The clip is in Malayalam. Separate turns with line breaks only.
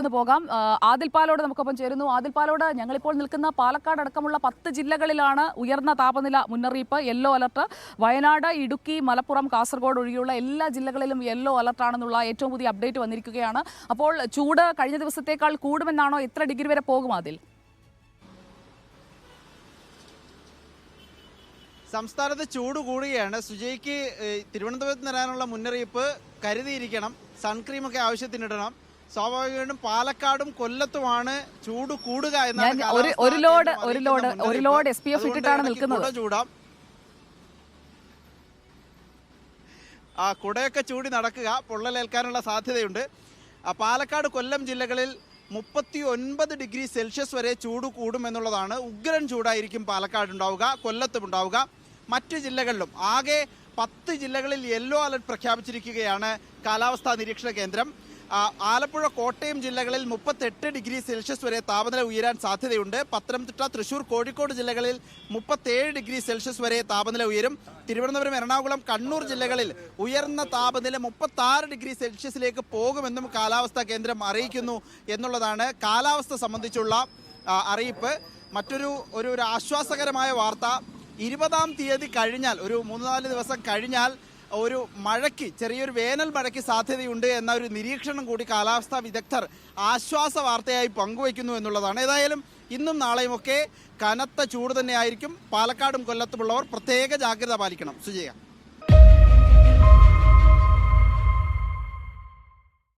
ഒന്ന് പോകാം. ആദിൽ പാലോട് നമുക്കൊപ്പം ചേരുന്നു. ആദിൽ പാലോട് ഞങ്ങളിപ്പോൾ നിൽക്കുന്ന പാലക്കാട് അടക്കമുള്ള പത്ത് ജില്ലകളിലാണ് ഉയർന്ന താപനില മുന്നറിയിപ്പ്. യെല്ലോ അലർട്ട് വയനാട് ഇടുക്കി മലപ്പുറം കാസർഗോഡ് ഒഴികെയുള്ള എല്ലാ ജില്ലകളിലും യെല്ലോ അലർട്ടാണെന്നുള്ള ഏറ്റവും പുതിയ അപ്ഡേറ്റ് വന്നിരിക്കുകയാണ്. അപ്പോൾ ചൂട് കഴിഞ്ഞ ദിവസത്തേക്കാൾ കൂടുമെന്നാണോ? എത്ര ഡിഗ്രി വരെ പോകും അതിൽ
സംസ്ഥാനത്ത് ചൂട് കൂടുകയാണ്. സുജയ്ക്ക് തിരുവനന്തപുരത്ത് വരാനുള്ള മുന്നറിയിപ്പ് കരുതിയിരിക്കണം. സൺക്രീമൊക്കെ ആവശ്യത്തിനിടണം. സ്വാഭാവികമായിട്ടും പാലക്കാടും കൊല്ലത്തുമാണ് ചൂട് കൂടുക എന്നാണ്
ഒരു- ഒരു ലോഡ്- ഒരു ലോഡ്- ഒരു. ലോഡ് SPF
അതുകൊണ്ട്
ഇട്ടിട്ടാണ് നിൽക്കുന്നത്.
ചൂടാം. ആ കുടയൊക്കെ ചൂടി നടക്കുക. പൊള്ളലേൽക്കാനുള്ള സാധ്യതയുണ്ട്. ആ, പാലക്കാട് കൊല്ലം ജില്ലകളിൽ മുപ്പത്തി ഒൻപത് ഡിഗ്രി സെൽഷ്യസ് വരെ ചൂട് കൂടുമെന്നുള്ളതാണ് ഉഗ്രൻ ചൂടായിരിക്കും പാലക്കാട് ഉണ്ടാവുക കൊല്ലത്തും ഉണ്ടാവുക. മറ്റ് ജില്ലകളിലും ആകെ പത്ത് ജില്ലകളിൽ യെല്ലോ അലർട്ട് പ്രഖ്യാപിച്ചിരിക്കുകയാണ് കാലാവസ്ഥാ നിരീക്ഷണ കേന്ദ്രം. ആലപ്പുഴ കോട്ടയം ജില്ലകളിൽ മുപ്പത്തെട്ട് ഡിഗ്രി സെൽഷ്യസ് വരെ താപനില ഉയരാൻ സാധ്യതയുണ്ട്. പത്തനംതിട്ട തൃശൂർ കോഴിക്കോട് ജില്ലകളിൽ മുപ്പത്തേഴ് ഡിഗ്രി സെൽഷ്യസ് വരെ താപനില ഉയരും. തിരുവനന്തപുരം എറണാകുളം കണ്ണൂർ ജില്ലകളിൽ ഉയർന്ന താപനില മുപ്പത്താറ് ഡിഗ്രി സെൽഷ്യസിലേക്ക് പോകുമെന്നും കാലാവസ്ഥാ കേന്ദ്രം അറിയിക്കുന്നു എന്നുള്ളതാണ് കാലാവസ്ഥ സംബന്ധിച്ചുള്ള അറിയിപ്പ്. മറ്റൊരു ഒരു ആശ്വാസകരമായ വാർത്ത ഇരുപതാം തീയതി കഴിഞ്ഞാൽ ഒരു മൂന്ന് നാല് ദിവസം കഴിഞ്ഞാൽ ഒരു മഴയ്ക്ക് ചെറിയൊരു വേനൽ മഴയ്ക്ക് സാധ്യതയുണ്ട് എന്ന ഒരു നിരീക്ഷണം കൂടി കാലാവസ്ഥാ വിദഗ്ധർ ആശ്വാസ വാർത്തയായി പങ്കുവയ്ക്കുന്നു എന്നുള്ളതാണ്. ഏതായാലും ഇന്നും നാളെയുമൊക്കെ കനത്ത ചൂട് തന്നെയായിരിക്കും. പാലക്കാടും കൊല്ലത്തുമുള്ളവർ പ്രത്യേക ജാഗ്രത പാലിക്കണം. സുജയ.